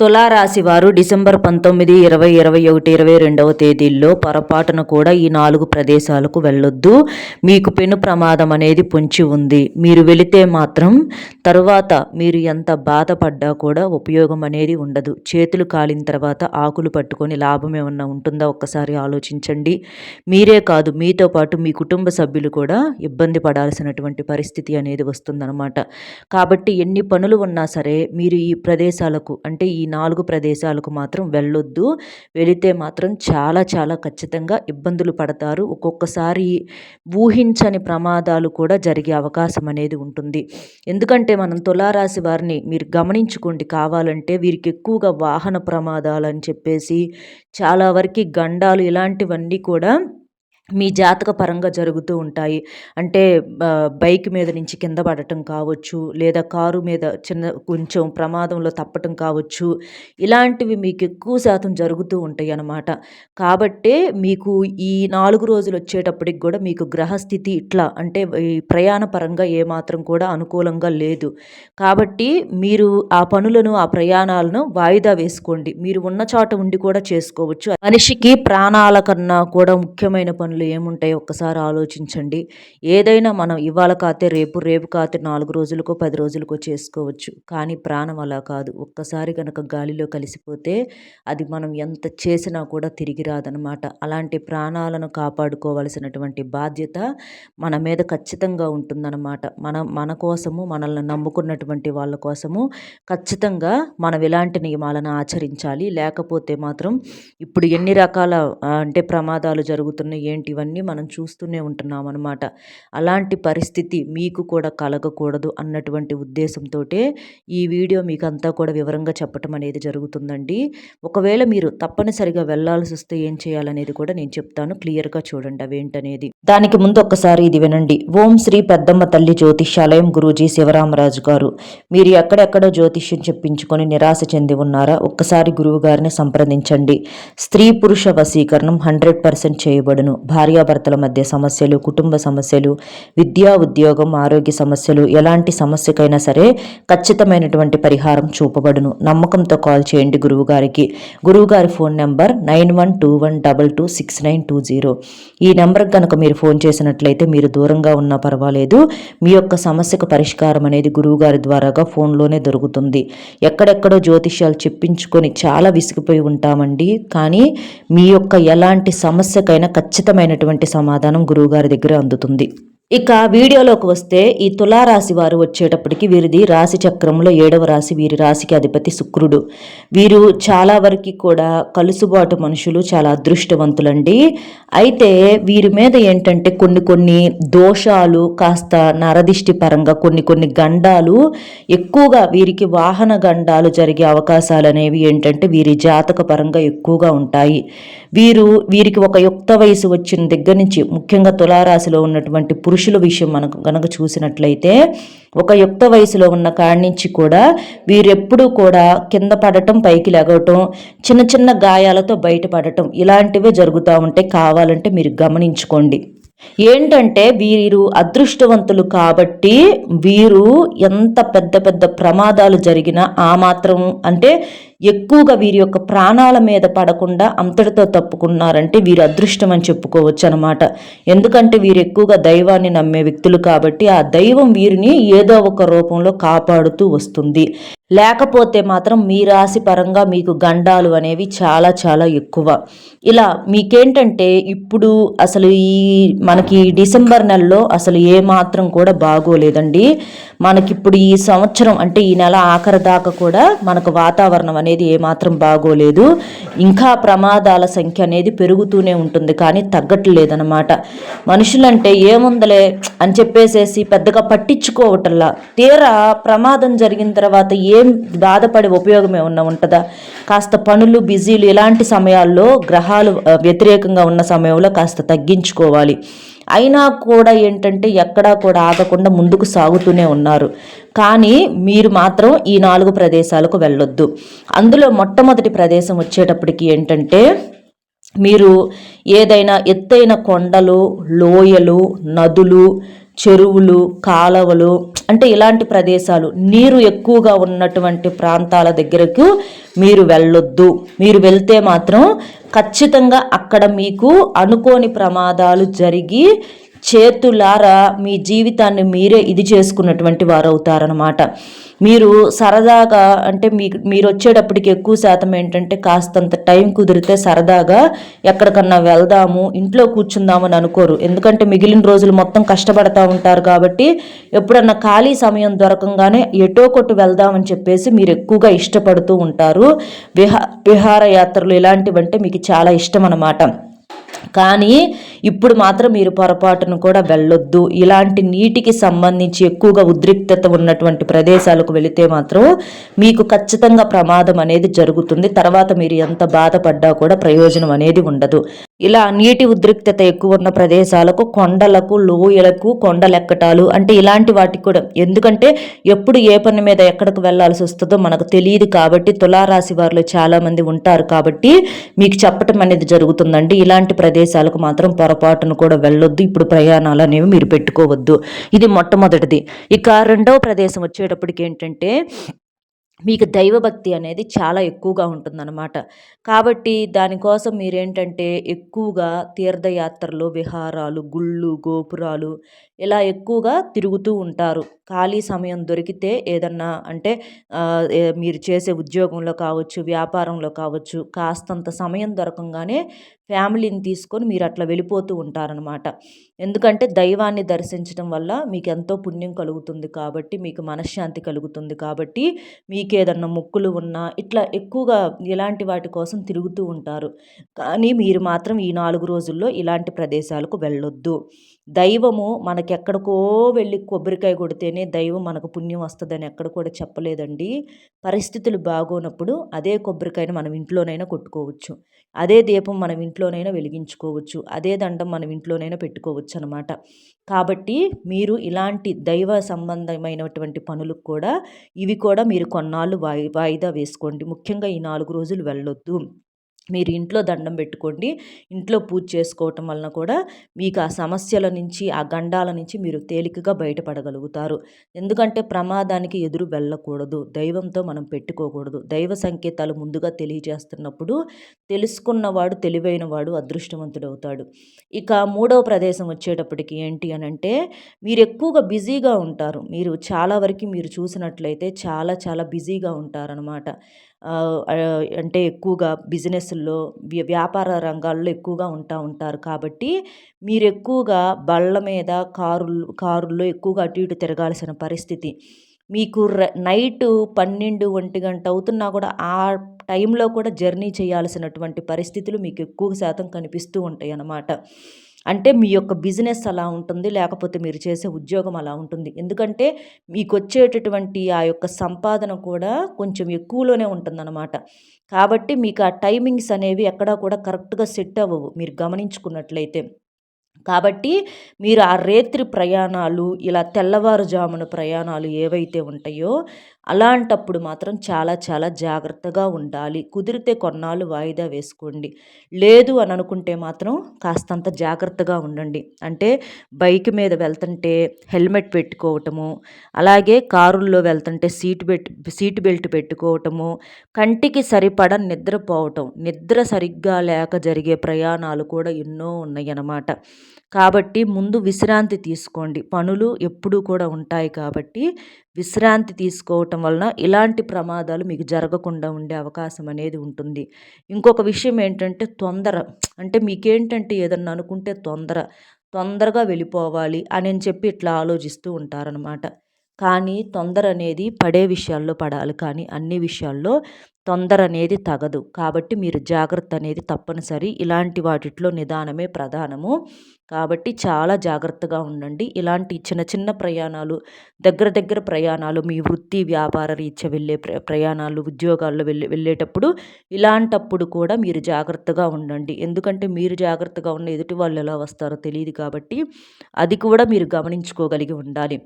తులారాశి వారు డిసెంబర్ పంతొమ్మిది ఇరవై ఇరవై ఒకటి ఇరవై రెండవ తేదీల్లో పొరపాటున కూడా ఈ నాలుగు ప్రదేశాలకు వెళ్ళొద్దు. మీకు పెను ప్రమాదం అనేది పొంచి ఉంది. మీరు వెళితే మాత్రం తరువాత మీరు ఎంత బాధపడ్డా కూడా ఉపయోగం అనేది ఉండదు. చేతులు కాలిన తర్వాత ఆకులు పట్టుకొని లాభం ఏమన్నా ఉంటుందా ఒక్కసారి ఆలోచించండి. మీరే కాదు మీతో పాటు మీ కుటుంబ సభ్యులు కూడా ఇబ్బంది పడాల్సినటువంటి పరిస్థితి అనేది వస్తుందన్నమాట. కాబట్టి ఎన్ని పనులు ఉన్నా సరే మీరు ఈ ప్రదేశాలకు అంటే ఈ నాలుగు ప్రదేశాలకు మాత్రం వెళ్ళొద్దు. వెళితే మాత్రం చాలా చాలా ఖచ్చితంగా ఇబ్బందులు పడతారు. ఒక్కొక్కసారి ఊహించని ప్రమాదాలు కూడా జరిగే అవకాశం అనేది ఉంటుంది. ఎందుకంటే మనం తులారాశి వారిని మీరు గమనించుకోండి. కావాలంటే వీరికి ఎక్కువగా వాహన ప్రమాదాలు అని చెప్పేసి చాలా వరకు గండాలు ఇలాంటివన్నీ కూడా మీ జాతక పరంగా జరుగుతూ ఉంటాయి. అంటే బైక్ మీద నుంచి కింద పడటం కావచ్చు లేదా కారు మీద చిన్న కొంచెం ప్రమాదంలో తప్పటం కావచ్చు ఇలాంటివి మీకు ఎక్కువ శాతం జరుగుతూ ఉంటాయి అన్నమాట. కాబట్టే మీకు ఈ నాలుగు రోజులు వచ్చేటప్పటికి కూడా మీకు గ్రహస్థితి ఇట్లా అంటే ఈ ప్రయాణ పరంగా ఏమాత్రం కూడా అనుకూలంగా లేదు. కాబట్టి మీరు ఆ పనులను ఆ ప్రయాణాలను వాయిదా వేసుకోండి. మీరు ఉన్న చోట ఉండి కూడా చేసుకోవచ్చు. మనిషికి ప్రాణాల కన్నా కూడా ముఖ్యమైన పనులు పనులు ఏముంటాయో ఒక్కసారి ఆలోచించండి. ఏదైనా మనం ఇవాళ కాతే రేపు రేపు కాతే నాలుగు రోజులకో పది రోజులకో చేసుకోవచ్చు. కానీ ప్రాణం అలా కాదు. ఒక్కసారి కనుక గాలిలో కలిసిపోతే అది మనం ఎంత చేసినా కూడా తిరిగి రాదనమాట అలాంటి ప్రాణాలను కాపాడుకోవలసినటువంటి బాధ్యత మన మీద ఖచ్చితంగా ఉంటుందన్నమాట. మన మన కోసము మనల్ని నమ్ముకున్నటువంటి వాళ్ళ కోసము ఖచ్చితంగా మనం ఇలాంటి నియమాలను ఆచరించాలి. లేకపోతే మాత్రం ఇప్పుడు ఎన్ని రకాల అంటే ప్రమాదాలు జరుగుతున్నాయి ఏంటి ఇవన్నీ మనం చూస్తూనే ఉంటున్నాం అనమాట అలాంటి పరిస్థితి మీకు కూడా కలగకూడదు అన్నటువంటి ఉద్దేశంతో ఈ వీడియో మీకు అంతా కూడా వివరంగా చెప్పటం అనేది జరుగుతుందండి. ఒకవేళ మీరు తప్పనిసరిగా వెళ్ళాల్సి వస్తే ఏం చేయాలనేది కూడా నేను చెప్తాను. క్లియర్గా చూడండి అవేంటనేది. దానికి ముందు ఒక్కసారి ఇది వినండి. ఓం శ్రీ పెద్దమ్మ తల్లి జ్యోతిష్యాలయం గురూజీ శివరామరాజు గారు. మీరు ఎక్కడెక్కడో జ్యోతిష్యం చెప్పించుకొని నిరాశ చెంది ఉన్నారా? ఒక్కసారి గురువు గారిని సంప్రదించండి. స్త్రీ పురుష వశీకరణం హండ్రెడ్ పర్సెంట్ చేయబడును. భార్యాభర్తల మధ్య సమస్యలు కుటుంబ సమస్యలు విద్యా ఉద్యోగం ఆరోగ్య సమస్యలు ఎలాంటి సమస్యకైనా సరే ఖచ్చితమైనటువంటి పరిహారం చూపబడును. నమ్మకంతో కాల్ చేయండి గురువుగారికి. గురువుగారి phone number nine one two one double two six nine two zero. ఈ నెంబర్కి కనుక మీరు ఫోన్ చేసినట్లయితే మీరు దూరంగా ఉన్నా పర్వాలేదు. మీ యొక్క సమస్యకు పరిష్కారం అనేది గురువుగారి ద్వారాగా ఫోన్లోనే దొరుకుతుంది. ఎక్కడెక్కడో జ్యోతిష్యాలు చెప్పించుకొని చాలా విసిగిపోయి ఉంటామండి. కానీ మీ యొక్క ఎలాంటి సమస్యకైనా ఖచ్చితమైన ఖచ్చితమైనటువంటి సమాధానం గురువుగారి దగ్గర అందుతుంది. ఇక వీడియోలోకి వస్తే ఈ తులారాశి వారు వచ్చేటప్పటికి వీరిది రాశి చక్రంలో ఏడవ రాశి వీరి రాశికి అధిపతి శుక్రుడు. వీరు చాలా వరకు కూడా కలుసుబాటు మనుషులు చాలా అదృష్టవంతులండి. అయితే వీరి మీద ఏంటంటే కొన్ని కొన్ని దోషాలు కాస్త నరదిష్టి పరంగా కొన్ని కొన్ని గండాలు ఎక్కువగా వీరికి వాహన గండాలు జరిగే అవకాశాలు అనేవి ఏంటంటే వీరి జాతక పరంగా ఎక్కువగా ఉంటాయి. వీరు వీరికి ఒక యుక్త వయసు వచ్చిన దగ్గర నుంచి ముఖ్యంగా తులారాశిలో ఉన్నటువంటి పురుషుల విషయం మనకు గనక చూసినట్లయితే ఒక యుక్త వయసులో ఉన్న కాడి నుంచి కూడా వీరెప్పుడూ కూడా కింద పడటం పైకి లెగవటం చిన్న చిన్న గాయాలతో బయటపడటం ఇలాంటివే జరుగుతూ ఉంటే కావాలంటే మీరు గమనించుకోండి. ఏంటంటే వీరు అదృష్టవంతులు కాబట్టి వీరు ఎంత పెద్ద పెద్ద ప్రమాదాలు జరిగినా ఆ మాత్రం అంటే ఎక్కువగా వీరి యొక్క ప్రాణాల మీద పడకుండా అంతటితో తప్పుకున్నారంటే వీరు అదృష్టం అని చెప్పుకోవచ్చు అనమాట ఎందుకంటే వీరు ఎక్కువగా దైవాన్ని నమ్మే వ్యక్తులు కాబట్టి ఆ దైవం వీరిని ఏదో ఒక రూపంలో కాపాడుతూ వస్తుంది. లేకపోతే మాత్రం మీ రాశి పరంగా మీకు గండాలు అనేవి చాలా చాలా ఎక్కువ. ఇలా మీకేంటంటే ఇప్పుడు అసలు ఈ మనకి డిసెంబర్ నెలలో అసలు ఏ మాత్రం కూడా బాగోలేదండి. మనకిప్పుడు ఈ సంవత్సరం అంటే ఈ నెల ఆఖరి దాకా కూడా మనకు వాతావరణం అనేది అనేది ఏమాత్రం బాగోలేదు. ఇంకా ప్రమాదాల సంఖ్య అనేది పెరుగుతూనే ఉంటుంది. కానీ తగ్గట్లేదనమాట మనుషులంటే ఏముందలే అని చెప్పేసేసి పెద్దగా పట్టించుకోవటంలా. తీరా ప్రమాదం జరిగిన తర్వాత ఏం బాధపడే ఉపయోగం ఏమన్నా ఉంటుందా? కాస్త పనులు బిజీలు ఇలాంటి సమయాల్లో గ్రహాలు వ్యతిరేకంగా ఉన్న సమయంలో కాస్త తగ్గించుకోవాలి. అయినా కూడా ఏంటంటే ఎక్కడా కూడా ఆగకుండా ముందుకు సాగుతూనే ఉన్నారు. కానీ మీరు మాత్రం ఈ నాలుగు ప్రదేశాలకు వెళ్ళొద్దు. అందులో మొట్టమొదటి ప్రదేశం వచ్చేటప్పటికి ఏంటంటే మీరు ఏదైనా ఎత్తైన కొండలు లోయలు నదులు చెరువులు కాలవలు అంటే ఇలాంటి ప్రదేశాలు. నీరు ఎక్కువగా ఉన్నటువంటి ప్రాంతాల దగ్గరకు మీరు వెళ్ళొద్దు. మీరు వెళ్తే మాత్రం ఖచ్చితంగా అక్కడ మీకు అనుకోని ప్రమాదాలు జరిగి చేతులారా మీ జీవితాన్ని మీరే ఇది చేసుకున్నటువంటి వారు అవుతారనమాట మీరు సరదాగా అంటే మీకు మీరు వచ్చేటప్పటికి ఎక్కువ శాతం ఏంటంటే కాస్తంత టైం కుదిరితే సరదాగా ఎక్కడికన్నా వెళ్దాము ఇంట్లో కూర్చుందామని అనుకోరు. ఎందుకంటే మిగిలిన రోజులు మొత్తం కష్టపడతా ఉంటారు కాబట్టి ఎప్పుడన్నా ఖాళీ సమయం దొరకంగానే ఎటో కొట్టు వెళ్దామని చెప్పేసి మీరు ఎక్కువగా ఇష్టపడుతూ ఉంటారు. విహా విహారయాత్రలు ఇలాంటివంటే మీకు చాలా ఇష్టం అన్నమాట కానీ ఇప్పుడు మాత్రం మీరు పొరపాటును కూడా వెళ్ళొద్దు. ఇలాంటి నీటికి సంబంధించి ఎక్కువగా ఉద్రిక్తత ఉన్నటువంటి ప్రదేశాలకు వెళితే మాత్రం మీకు ఖచ్చితంగా ప్రమాదం అనేది జరుగుతుంది. తర్వాత మీరు ఎంత బాధపడ్డా కూడా ప్రయోజనం అనేది ఉండదు. ఇలా నీటి ఉద్రిక్తత ఎక్కువ ఉన్న ప్రదేశాలకు కొండలకు లోయలకు కొండలెక్కటాలు అంటే ఇలాంటి వాటికి కూడా ఎందుకంటే ఎప్పుడు ఏ పని మీద ఎక్కడికి వెళ్ళాల్సి వస్తుందో మనకు తెలియదు కాబట్టి తులారాశి వారిలో చాలామంది ఉంటారు కాబట్టి మీకు చెప్పటం అనేది జరుగుతుందండి. ఇలాంటి ప్రదేశాలకు మాత్రం పొరపాటును కూడా వెళ్ళొద్దు. ఇప్పుడు ప్రయాణాలు అనేవి మీరు పెట్టుకోవద్దు. ఇది మొట్టమొదటిది. ఇక రెండవ ప్రదేశం వచ్చేటప్పటికి ఏంటంటే మీకు దైవభక్తి అనేది చాలా ఎక్కువగా ఉంటుందన్నమాట. కాబట్టి దానికోసం మీరేంటంటే ఎక్కువగా తీర్థయాత్రలు విహారాలు గుళ్ళు గోపురాలు ఇలా ఎక్కువగా తిరుగుతూ ఉంటారు. ఖాళీ సమయం దొరికితే ఏదన్నా అంటే మీరు చేసే ఉద్యోగంలో కావచ్చు వ్యాపారంలో కావచ్చు కాస్తంత సమయం దొరకంగానే ఫ్యామిలీని తీసుకొని మీరు అట్లా వెళ్ళిపోతూ ఉంటారనమాట ఎందుకంటే దైవాన్ని దర్శించడం వల్ల మీకు ఎంతో పుణ్యం కలుగుతుంది కాబట్టి మీకు మనశ్శాంతి కలుగుతుంది కాబట్టి మీకు ఏదన్నా మొక్కులు ఉన్నా ఇట్లా ఎక్కువగా ఇలాంటి వాటి కోసం తిరుగుతూ ఉంటారు. కానీ మీరు మాత్రం ఈ నాలుగు రోజుల్లో ఇలాంటి ప్రదేశాలకు వెళ్ళొద్దు. దైవము మనకెక్కడికో వెళ్ళి కొబ్బరికాయ కొడితేనే దైవం మనకు పుణ్యం వస్తుందని ఎక్కడ కూడా చెప్పలేదండి. పరిస్థితులు బాగోనప్పుడు అదే కొబ్బరికాయను మనం ఇంట్లోనైనా కొట్టుకోవచ్చు. అదే దీపం మనం ఇంట్లోనైనా వెలిగించుకోవచ్చు. అదే దండం మనం ఇంట్లోనైనా పెట్టుకోవచ్చు అనమాట కాబట్టి మీరు ఇలాంటి దైవ సంబంధమైనటువంటి పనులకు కూడా ఇవి కూడా మీరు కొన్నాళ్ళు వాయి వాయిదా వేసుకోండి. ముఖ్యంగా ఈ నాలుగు రోజులు వెళ్ళొద్దు. మీరు ఇంట్లో దండం పెట్టుకోండి. ఇంట్లో పూజ చేసుకోవటం వలన కూడా మీకు ఆ సమస్యల నుంచి ఆ గండాల నుంచి మీరు తేలికగా బయటపడగలుగుతారు. ఎందుకంటే ప్రమాదానికి ఎదురు వెళ్ళకూడదు. దైవంతో మనం పెట్టుకోకూడదు. దైవ సంకేతాలు ముందుగా తెలియజేస్తున్నప్పుడు తెలుసుకున్నవాడు తెలివైన వాడు అదృష్టవంతుడవుతాడు. ఇక మూడవ ప్రదేశం వచ్చేటప్పటికి ఏంటి అని అంటే మీరు ఎక్కువగా బిజీగా ఉంటారు. మీరు చాలా వరకు మీరు చూసినట్లయితే చాలా చాలా బిజీగా ఉంటారనమాట అంటే ఎక్కువగా బిజినెస్ల్లో వ్యాపార రంగాల్లో ఎక్కువగా ఉంటా ఉంటారు కాబట్టి మీరు ఎక్కువగా బళ్ళ మీద కారులు కారుల్లో ఎక్కువగా అటు ఇటు తిరగాల్సిన పరిస్థితి. మీకు నైటు పన్నెండు ఒంటి గంట అవుతున్నా కూడా ఆ టైంలో కూడా జర్నీ చేయాల్సినటువంటి పరిస్థితులు మీకు ఎక్కువ శాతం కనిపిస్తూ ఉంటాయి అన్నమాట అంటే మీ యొక్క బిజినెస్ అలా ఉంటుంది లేకపోతే మీరు చేసే ఉద్యోగం అలా ఉంటుంది. ఎందుకంటే మీకు వచ్చేటటువంటి ఆ యొక్క సంపాదన కూడా కొంచెం ఎక్కువలోనే ఉంటుందన్నమాట. కాబట్టి మీకు ఆ టైమింగ్స్ అనేవి ఎక్కడా కూడా కరెక్ట్గా సెట్ అవ్వవు మీరు గమనించుకున్నట్లయితే. కాబట్టి మీరు ఆ రేత్రి ప్రయాణాలు ఇలా తెల్లవారుజామున ప్రయాణాలు ఏవైతే ఉంటాయో అలాంటప్పుడు మాత్రం చాలా చాలా జాగ్రత్తగా ఉండాలి. కుదిరితే కొన్నాళ్ళు వాయిదా వేసుకోండి. లేదు అని అనుకుంటే మాత్రం కాస్తంత జాగ్రత్తగా ఉండండి. అంటే బైక్ మీద వెళ్తుంటే హెల్మెట్ పెట్టుకోవటము అలాగే కారుల్లో వెళ్తుంటే సీట్ బెల్ట్ సీట్ బెల్ట్ పెట్టుకోవటము కంటికి సరిపడ నిద్రపోవటం నిద్ర సరిగ్గా లేక జరిగే ప్రయాణాలు కూడా ఎన్నో ఉన్నాయి అన్నమాట కాబట్టి ముందు విశ్రాంతి తీసుకోండి. పనులు ఎప్పుడూ కూడా ఉంటాయి కాబట్టి విశ్రాంతి తీసుకోవటం వలన ఇలాంటి ప్రమాదాలు మీకు జరగకుండా ఉండే అవకాశం అనేది ఉంటుంది. ఇంకొక విషయం ఏంటంటే తొందర అంటే మీకేంటంటే ఏదన్నా అనుకుంటే తొందర తొందరగా వెళ్ళిపోవాలి అని చెప్పి ఇట్లా ఆలోచిస్తూ ఉంటారనమాట కానీ తొందర అనేది పడే విషయాల్లో పడాలి. కానీ అన్ని విషయాల్లో తొందర అనేది తగదు. కాబట్టి మీరు జాగ్రత్త అనేది తప్పనిసరి. ఇలాంటి వాటిట్లో నిదానమే ప్రధానము. కాబట్టి చాలా జాగ్రత్తగా ఉండండి. ఇలాంటి చిన్న చిన్న ప్రయాణాలు దగ్గర దగ్గర ప్రయాణాలు మీ వృత్తి వ్యాపార రీత్యా వెళ్ళే ప్రయాణాలు ఉద్యోగాల్లో వెళ్ళే వెళ్ళేటప్పుడు ఇలాంటప్పుడు కూడా మీరు జాగ్రత్తగా ఉండండి. ఎందుకంటే మీరు జాగ్రత్తగా ఉన్న ఎదుటి వాళ్ళు ఎలా వస్తారో తెలియదు కాబట్టి అది కూడా మీరు గమనించుకోగలిగి ఉండాలి.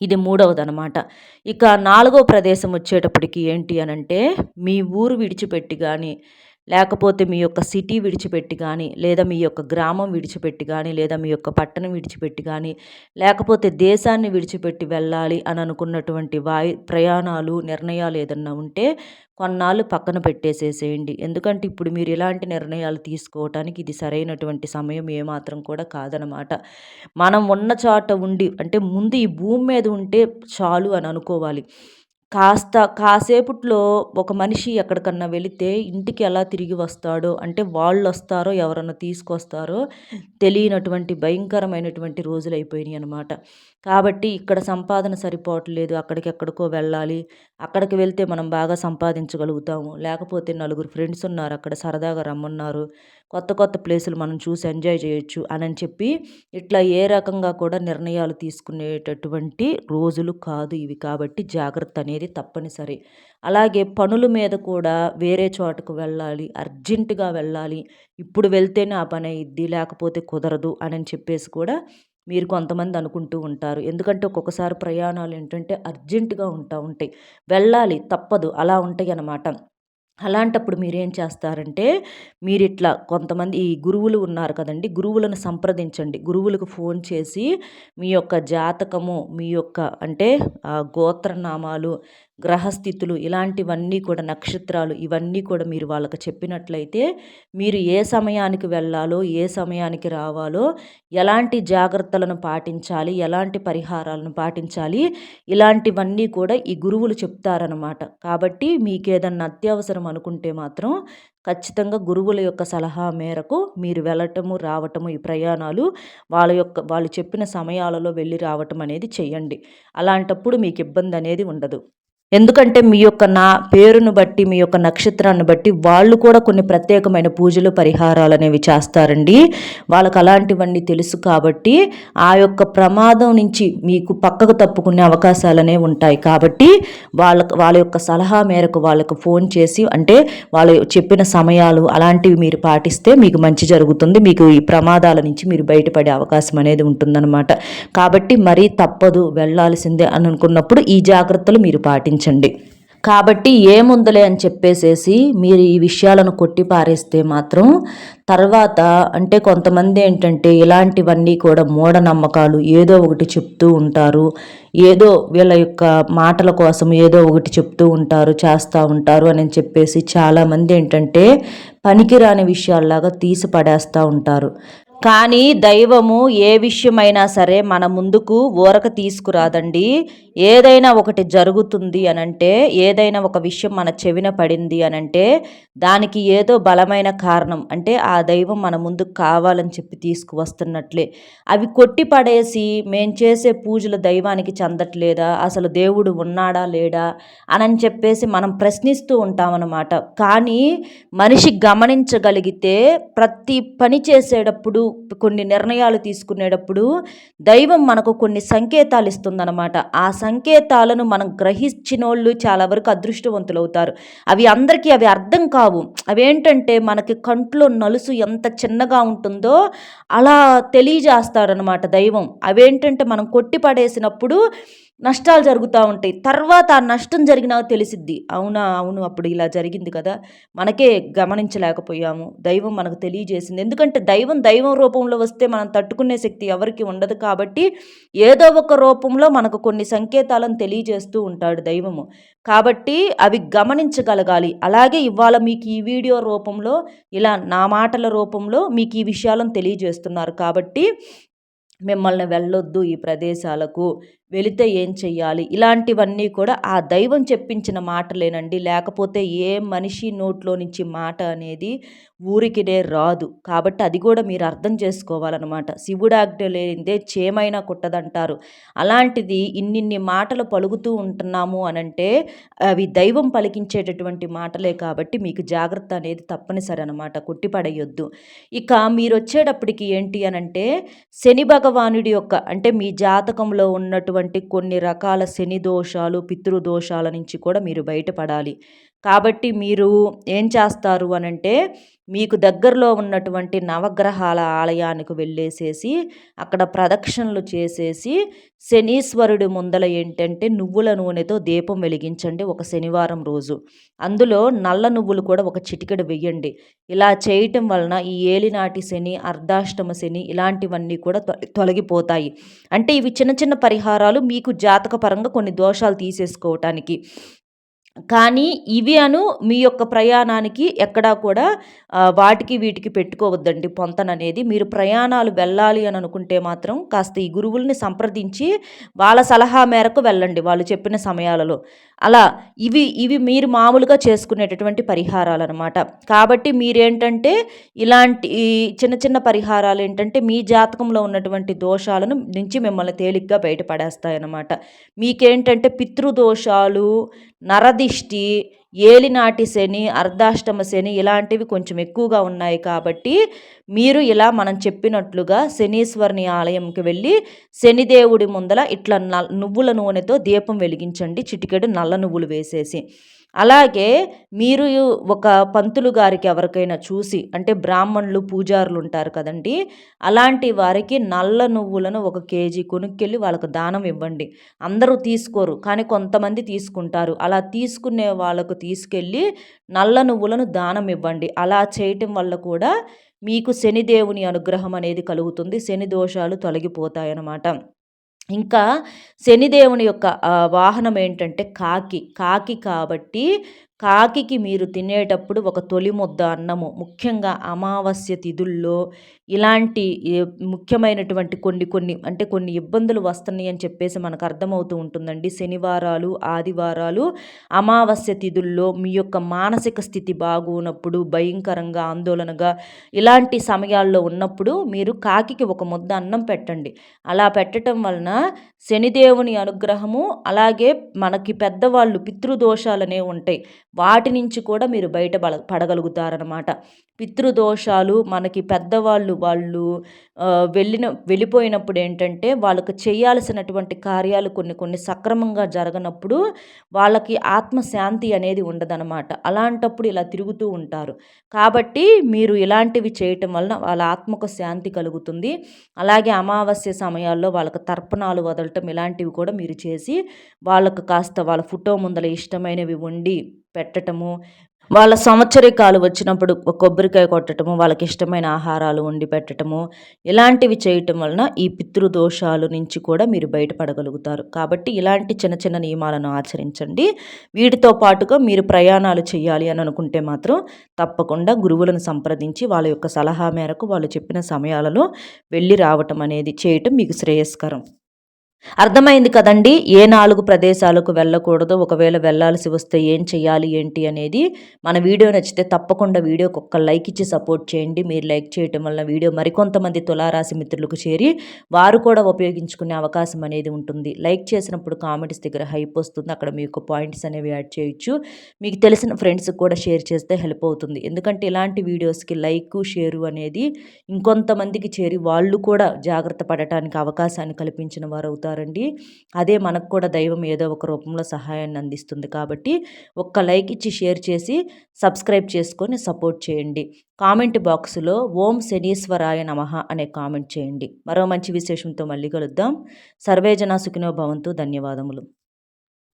ఇది మూడవది అనమాట ఇక నాలుగో ప్రదేశం వచ్చేటప్పటికి ఏంటి అని అంటే మీ ఊరు విడిచిపెట్టి కానీ లేకపోతే మీ యొక్క సిటీ విడిచిపెట్టి కానీ లేదా మీ యొక్క గ్రామం విడిచిపెట్టి కానీ లేదా మీ యొక్క పట్టణం విడిచిపెట్టి కానీ లేకపోతే దేశాన్ని విడిచిపెట్టి వెళ్ళాలి అని అనుకున్నటువంటి వాయు ప్రయాణాలు నిర్ణయాలు ఏదన్నా ఉంటే కొన్నాళ్ళు పక్కన పెట్టేసేసేయండి. ఎందుకంటే ఇప్పుడు మీరు ఇలాంటి నిర్ణయాలు తీసుకోవటానికి ఇది సరైనటువంటి సమయం ఏమాత్రం కూడా కాదనమాట. మనం ఉన్న చోట ఉండి అంటే ముందు ఈ భూమి మీద ఉంటే చాలు అని అనుకోవాలి. కాస్త కాసేపట్లో ఒక మనిషి ఎక్కడికన్నా వెళితే ఇంటికి ఎలా తిరిగి వస్తాడో? అంటే వాళ్ళు వస్తారో ఎవరన్నా తీసుకొస్తారో తెలియనటువంటి భయంకరమైనటువంటి రోజులు అయిపోయినాయి అనమాట కాబట్టి ఇక్కడ సంపాదన సరిపోవట్లేదు అక్కడికి ఎక్కడికో వెళ్ళాలి అక్కడికి వెళ్తే మనం బాగా సంపాదించగలుగుతాము. లేకపోతే నలుగురు ఫ్రెండ్స్ ఉన్నారు అక్కడ సరదాగా రమ్మన్నారు కొత్త కొత్త ప్లేసులు మనం చూసి ఎంజాయ్ చేయొచ్చు అని చెప్పి ఇట్లా ఏ రకంగా కూడా నిర్ణయాలు తీసుకునేటటువంటి రోజులు కాదు ఇవి. కాబట్టి జాగ్రత్త అనేది తప్పనిసరి. అలాగే పనుల మీద కూడా వేరే చోటకు వెళ్ళాలి అర్జెంటుగా వెళ్ళాలి. ఇప్పుడు వెళ్తేనే ఆ పని అయ్యిద్ది లేకపోతే కుదరదు అని చెప్పేసి కూడా మీరు కొంతమంది అనుకుంటూ ఉంటారు. ఎందుకంటే ఒక్కొక్కసారి ప్రయాణాలు ఏంటంటే అర్జెంటుగా ఉంటా ఉంటాయి. వెళ్ళాలి తప్పదు అలా ఉంటాయి అన్నమాట అలాంటప్పుడు మీరేం చేస్తారంటే మీరిట్లా కొంతమంది ఈ గురువులు ఉన్నారు కదండి గురువులను సంప్రదించండి. గురువులకు ఫోన్ చేసి మీ యొక్క జాతకము మీ యొక్క అంటే గోత్రనామాలు గ్రహస్థితులు ఇలాంటివన్నీ కూడా నక్షత్రాలు ఇవన్నీ కూడా మీరు వాళ్ళకి చెప్పినట్లయితే మీరు ఏ సమయానికి వెళ్ళాలో ఏ సమయానికి రావాలో ఎలాంటి జాగ్రత్తలను పాటించాలి ఎలాంటి పరిహారాలను పాటించాలి ఇలాంటివన్నీ కూడా ఈ గురువులు చెప్తారనమాట కాబట్టి మీకేదన్నా అత్యవసరం అనుకుంటే మాత్రం ఖచ్చితంగా గురువుల యొక్క సలహా మేరకు మీరు వెళ్ళటము రావటము ఈ ప్రయాణాలు వాళ్ళ యొక్క వాళ్ళు చెప్పిన సమయాలలో వెళ్ళి రావటం అనేది చేయండి. అలాంటప్పుడు మీకు ఇబ్బంది అనేది ఉండదు. ఎందుకంటే మీ యొక్క నా పేరును బట్టి మీ యొక్క నక్షత్రాన్ని బట్టి వాళ్ళు కూడా కొన్ని ప్రత్యేకమైన పూజలు పరిహారాలు అనేవి చేస్తారండి. వాళ్ళకి అలాంటివన్నీ తెలుసు కాబట్టి ఆ యొక్క ప్రమాదం నుంచి మీకు పక్కకు తప్పుకునే అవకాశాలనే ఉంటాయి. కాబట్టి వాళ్ళ వాళ్ళ యొక్క సలహా మేరకు వాళ్ళకు ఫోన్ చేసి అంటే వాళ్ళు చెప్పిన సమయాలు అలాంటివి మీరు పాటిస్తే మీకు మంచి జరుగుతుంది. మీకు ఈ ప్రమాదాల నుంచి మీరు బయటపడే అవకాశం అనేది ఉంటుందన్నమాట. కాబట్టి మరీ తప్పదు వెళ్ళాల్సిందే అని అనుకున్నప్పుడు ఈ జాగ్రత్తలు మీరు పాటించండి గమనించండి కాబట్టి ఏముందలే అని చెప్పేసేసి మీరు ఈ విషయాలను కొట్టి పారేస్తే మాత్రం తర్వాత అంటే కొంతమంది ఏంటంటే ఇలాంటివన్నీ కూడా మూఢనమ్మకాలు ఏదో ఒకటి చెప్తూ ఉంటారు. ఏదో వీళ్ళ యొక్క మాటల కోసం ఏదో ఒకటి చెప్తూ ఉంటారు చేస్తూ ఉంటారు అని చెప్పేసి చాలామంది ఏంటంటే పనికిరాని విషయాల్లాగా తీసి పడేస్తూ ఉంటారు. కానీ దైవము ఏ విషయమైనా సరే మన ముందుకు ఊరక తీసుకురాదండి. ఏదైనా ఒకటి జరుగుతుంది అనంటే ఏదైనా ఒక విషయం మన చెవిన పడింది అనంటే దానికి ఏదో బలమైన కారణం అంటే ఆ దైవం మన ముందుకు కావాలని చెప్పి తీసుకువస్తున్నట్లే. అవి కొట్టి పడేసి మేం చేసే పూజలు దైవానికి చెందట్లేదా? అసలు దేవుడు ఉన్నాడా? లేడా? అని చెప్పేసి మనం ప్రశ్నిస్తూ ఉంటామన్నమాట. కానీ మనిషి గమనించగలిగితే ప్రతి పని చేసేటప్పుడు కొన్ని నిర్ణయాలు తీసుకునేటప్పుడు దైవం మనకు కొన్ని సంకేతాలు ఇస్తుందన్నమాట. ఆ సంకేతాలను మనం గ్రహించిన వాళ్ళు చాలా వరకు అదృష్టవంతులు అవుతారు అవి అందరికీ అవి అర్థం కావు. అవేంటంటే మనకి కంట్లో నలుసు ఎంత చిన్నగా ఉంటుందో అలా తెలియజేస్తాడనమాట దైవం. అవేంటంటే మనం కొట్టి పడేసినప్పుడు నష్టాలు జరుగుతూ ఉంటాయి. తర్వాత ఆ నష్టం జరిగినా తెలిసిద్ది. అవునా? అవును అప్పుడు ఇలా జరిగింది కదా. మనకే గమనించలేకపోయాము. దైవం మనకు తెలియజేసింది. ఎందుకంటే దైవం దైవం రూపంలో వస్తే మనం తట్టుకునే శక్తి ఎవరికి ఉండదు కాబట్టి ఏదో ఒక రూపంలో మనకు కొన్ని సంకేతాలను తెలియజేస్తూ ఉంటాడు దైవము. కాబట్టి అవి గమనించగలగాలి. అలాగే ఇవాళ మీకు ఈ వీడియో రూపంలో ఇలా నా మాటల రూపంలో మీకు ఈ విషయాలను తెలియజేస్తున్నారు. కాబట్టి మిమ్మల్ని వెళ్ళొద్దు ఈ ప్రదేశాలకు. వెళితే ఏం చెయ్యాలి? ఇలాంటివన్నీ కూడా ఆ దైవం చెప్పించిన మాటలేనండి. లేకపోతే ఏ మనిషి నోట్లో నుంచి మాట అనేది ఊరికినే రాదు. కాబట్టి అది కూడా మీరు అర్థం చేసుకోవాలన్నమాట. శివుడాజ్ఞ లేనిదే చేమైనా కుట్టదంటారు. అలాంటిది ఇన్నిన్ని మాటలు పలుకుతూ ఉంటున్నాము అనంటే అవి దైవం పలికించేటటువంటి మాటలే కాబట్టి మీకు జాగ్రత్త అనేది తప్పనిసరి అనమాట కొట్టిపడేయొద్దు. ఇక మీరు వచ్చేటప్పటికి ఏంటి అనంటే శని భగవానుడి యొక్క అంటే మీ జాతకంలో ఉన్నటువంటి ఉన్నటువంటి కొన్ని రకాల శని దోషాలు పితృదోషాల నుంచి కూడా మీరు బయటపడాలి. కాబట్టి మీరు ఏం చేస్తారు అనంటే మీకు దగ్గరలో ఉన్నటువంటి నవగ్రహాల ఆలయానికి వెళ్ళేసేసి అక్కడ ప్రదక్షిణలు చేసేసి శనీశ్వరుడి ముందల ఏంటంటే నువ్వుల నూనెతో దీపం వెలిగించండి ఒక శనివారం రోజు. అందులో నల్ల నువ్వులు కూడా ఒక చిటికెడు వెయ్యండి. ఇలా చేయటం వలన ఈ ఏలినాటి శని అర్ధాష్టమ శని ఇలాంటివన్నీ కూడా తొలగిపోతాయి. అంటే ఇవి చిన్న చిన్న పరిహారాలు మీకు జాతకపరంగా కొన్ని దోషాలు తీసేసుకోవటానికి. కానీ ఇవి అను మీ యొక్క ప్రయాణానికి ఎక్కడా కూడా వాటికి వీటికి పెట్టుకోవద్దండి పొంతననేది. మీరు ప్రయాణాలు వెళ్ళాలి అని అనుకుంటే మాత్రం కాస్త ఈ గురువుల్ని సంప్రదించి వాళ్ళ సలహా మేరకు వెళ్ళండి వాళ్ళు చెప్పిన సమయాలలో. అలా ఇవి ఇవి మీరు మామూలుగా చేసుకునేటటువంటి పరిహారాలు అనమాట కాబట్టి మీరేంటంటే ఇలాంటి చిన్న చిన్న పరిహారాలు ఏంటంటే మీ జాతకంలో ఉన్నటువంటి దోషాలను నుంచి మిమ్మల్ని తేలిగ్గా బయటపడేస్తాయన్నమాట మీకేంటంటే పితృదోషాలు నరదిష్టి ఏలినాటి శని అర్ధాష్టమ శని ఇలాంటివి కొంచెం ఎక్కువగా ఉన్నాయి కాబట్టి మీరు ఇలా మనం చెప్పినట్లుగా శనీశ్వరుని ఆలయంకి వెళ్ళి శనిదేవుడి ముందల ఇట్లా నువ్వుల నూనెతో దీపం వెలిగించండి చిటికెడు నల్ల నువ్వులు వేసేసి. అలాగే మీరు ఒక పంతులు గారికి ఎవరికైనా చూసి అంటే బ్రాహ్మణులు పూజారులు ఉంటారు కదండి అలాంటి వారికి నల్ల నువ్వులను ఒక కేజీ కొనుక్కెళ్ళి వాళ్ళకు దానం ఇవ్వండి. అందరూ తీసుకోరు కానీ కొంతమంది తీసుకుంటారు. అలా తీసుకునే వాళ్ళకు తీసుకెళ్ళి నల్ల నువ్వులను దానం ఇవ్వండి. అలా చేయటం వల్ల కూడా మీకు శనిదేవుని అనుగ్రహం అనేది కలుగుతుంది శని దోషాలు తొలగిపోతాయన్నమాట. ఇంకా శనిదేవుని యొక్క వాహనం ఏంటంటే కాకి. కాకి కాబట్టి కాకికి మీరు తినేటప్పుడు ఒక తొలి ముద్ద అన్నము. ముఖ్యంగా అమావాస్య తిథుల్లో ఇలాంటి ముఖ్యమైనటువంటి కొన్ని కొన్ని అంటే కొన్ని ఇబ్బందులు వస్తున్నాయి అని చెప్పేసి మనకు అర్థమవుతూ ఉంటుందండి. శనివారాలు ఆదివారాలు అమావాస్య తిథుల్లో మీ యొక్క మానసిక స్థితి బాగున్నప్పుడు భయంకరంగా ఆందోళనగా ఇలాంటి సమయాల్లో ఉన్నప్పుడు మీరు కాకికి ఒక ముద్ద అన్నం పెట్టండి. అలా పెట్టడం వలన శనిదేవుని అనుగ్రహము అలాగే మనకి పెద్దవాళ్ళు పితృదోషాలనే ఉంటాయి. వాటి నుంచి కూడా మీరు బయట పడగలుగుతారనమాట పితృదోషాలు మనకి పెద్దవాళ్ళు వాళ్ళు వెళ్ళిన వెళ్ళిపోయినప్పుడు ఏంటంటే వాళ్ళకు చేయాల్సినటువంటి కార్యాలు కొన్ని కొన్ని సక్రమంగా జరగనప్పుడు వాళ్ళకి ఆత్మశాంతి అనేది ఉండదనమాట అలాంటప్పుడు ఇలా తిరుగుతూ ఉంటారు. కాబట్టి మీరు ఇలాంటివి చేయటం వలన వాళ్ళ ఆత్మకు శాంతి కలుగుతుంది. అలాగే అమావాస్య సమయాల్లో వాళ్ళకి తర్పణాలు వదలటం ఇలాంటివి కూడా మీరు చేసి వాళ్ళకు కాస్త వాళ్ళ ఫోటో ముందల ఇష్టమైనవి వండి పెట్టటము వాళ్ళ సంవత్సరికాలు వచ్చినప్పుడు కొబ్బరికాయ కొట్టడము వాళ్ళకి ఇష్టమైన ఆహారాలు వండి పెట్టడము ఇలాంటివి చేయటం వలన ఈ పితృదోషాలు నుంచి కూడా మీరు బయటపడగలుగుతారు. కాబట్టి ఇలాంటి చిన్న చిన్న నియమాలను ఆచరించండి. వీటితో పాటుగా మీరు ప్రయాణాలు చేయాలి అని అనుకుంటే మాత్రం తప్పకుండా గురువులను సంప్రదించి వాళ్ళ యొక్క సలహా మేరకు వాళ్ళు చెప్పిన సమయాలలో వెళ్ళి రావటం అనేది చేయటం మీకు శ్రేయస్కరం. అర్థమైంది కదండి ఏ నాలుగు ప్రదేశాలకు వెళ్ళకూడదు ఒకవేళ వెళ్ళాల్సి వస్తే ఏం చేయాలి ఏంటి అనేది. మన వీడియో నచ్చితే తప్పకుండా వీడియోకి ఒక్క లైక్ ఇచ్చి సపోర్ట్ చేయండి. మీరు లైక్ చేయటం వల్ల వీడియో మరికొంతమంది తులారాశి మిత్రులకు చేరి వారు కూడా ఉపయోగించుకునే అవకాశం అనేది ఉంటుంది. లైక్ చేసినప్పుడు కామెంట్స్ దగ్గర హైప్ వస్తుంది. అక్కడ మీకు పాయింట్స్ అనేవి యాడ్ చేయొచ్చు. మీకు తెలిసిన ఫ్రెండ్స్కి కూడా షేర్ చేస్తే హెల్ప్ అవుతుంది. ఎందుకంటే ఇలాంటి వీడియోస్కి లైక్ షేరు అనేది ఇంకొంతమందికి చేరి వాళ్ళు కూడా జాగ్రత్త పడటానికి అవకాశాన్ని కల్పించిన వారు అవుతారు ఉంటారండి అదే మనకు కూడా దైవం ఏదో ఒక రూపంలో సహాయాన్ని అందిస్తుంది కాబట్టి ఒక్క లైక్ ఇచ్చి షేర్ చేసి సబ్స్క్రైబ్ చేసుకొని సపోర్ట్ చేయండి. కామెంట్ బాక్స్లో ఓం శనీశ్వరాయ నమః అనే కామెంట్ చేయండి. మరో మంచి విశేషంతో మళ్ళీ కలుద్దాం. సర్వేజన సుఖినో భవంతు. ధన్యవాదములు.